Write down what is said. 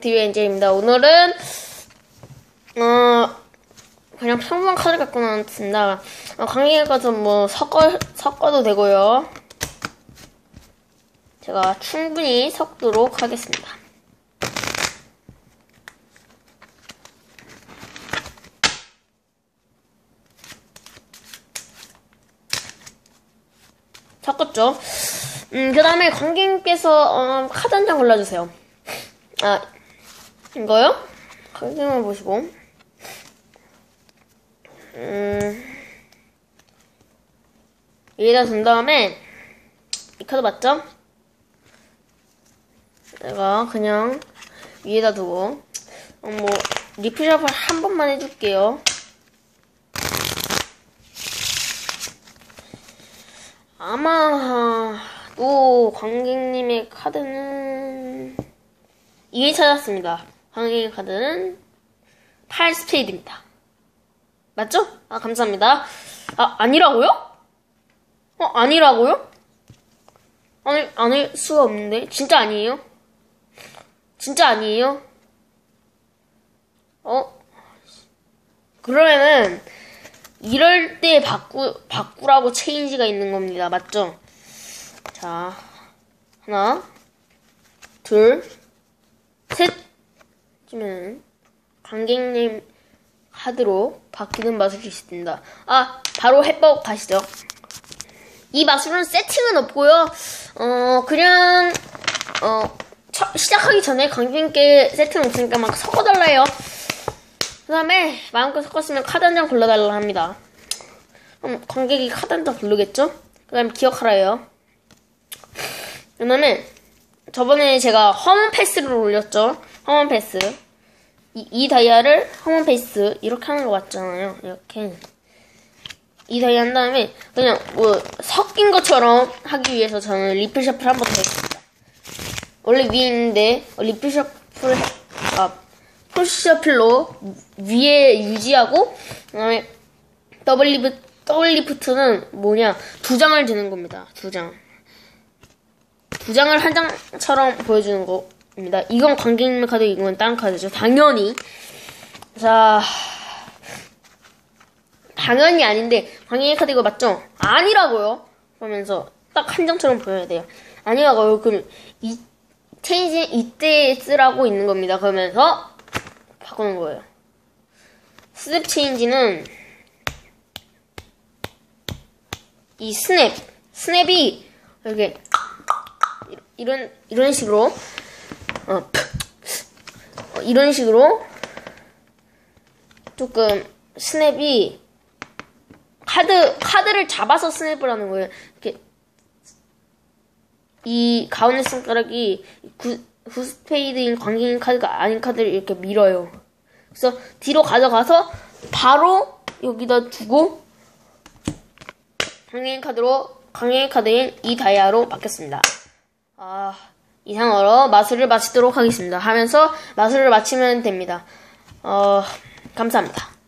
디비엔제입니다. 오늘은 어 그냥 평범한 카드 갖고 나왔습니다. 어, 강의에 가서 뭐 섞어 섞어도 되고요. 제가 충분히 섞도록 하겠습니다. 섞었죠. 음, 그 다음에 관객님께서 어, 카드 한 장 골라주세요. 아, 이거요? 가격만 보시고. 음, 여기다 둔 다음에, 이 카드 맞죠? 내가 그냥 위에다 두고, 어, 뭐, 리플샵을 한 번만 해줄게요. 아마, 또, 관객님의 카드는, 이미 찾았습니다. 황의 카드는 8 스페이드입니다. 맞죠? 아, 감사합니다. 아, 아니라고요? 어, 아니라고요? 아니, 아닐 수가 없는데. 진짜 아니에요? 진짜 아니에요? 어? 그러면은, 이럴 때 바꾸, 바꾸라고 체인지가 있는 겁니다. 맞죠? 자, 하나, 둘, 셋! 쯤은 관객님 카드로 바뀌는 마술이 있습니다. 아, 바로 해법 가시죠. 이 마술은 세팅은 없고요. 어, 그냥 어, 첫, 시작하기 전에 관객님께 세팅 없으니까 막 섞어달라요. 그 다음에 마음껏 섞었으면 카드 한 장 골라달라 합니다. 그럼 관객이 카드 한 장 고르겠죠? 그 다음에 기억하라요. 그 다음에 저번에 제가 허문 패스를 올렸죠. 허문 패스. 이, 이 다이아를 허문 패스 이렇게 하는 거 맞잖아요. 이렇게. 이 다이아 한 다음에 그냥 뭐 섞인 것처럼 하기 위해서 저는 리플 셔플 한 번 더 했습니다. 원래 위에 있는데 리플 셔플 아 푸시 셔플로 위에 유지하고 그다음에 더블 리프 더블 리프트는 뭐냐 두 장을 드는 겁니다. 두 장. 두 장을 한 장처럼 보여주는 겁니다. 이건 관객님 카드, 이건 다른 카드죠. 당연히. 자, 당연히 아닌데, 관객님 카드 이거 맞죠? 아니라고요? 그러면서 딱 한 장처럼 보여야 돼요. 아니라고요. 그럼 이, 체인지 이때 쓰라고 있는 겁니다. 그러면서 바꾸는 거예요. 스냅 체인지는 이 스냅, 스냅이 이렇게 이런 이런 식으로 어, 어, 이런 식으로 조금 스냅이 카드 카드를 잡아서 스냅을 하는 거예요. 이렇게 이 가운데 손가락이 구, 구스페이드인 관객인 카드가 아닌 카드를 이렇게 밀어요. 그래서 뒤로 가져가서 바로 여기다 두고 관객인 카드로 관객인 카드인 이 다이아로 바뀌었습니다. 아, 이상으로 마술을 마치도록 하겠습니다. 하면서 마술을 마치면 됩니다. 어, 감사합니다.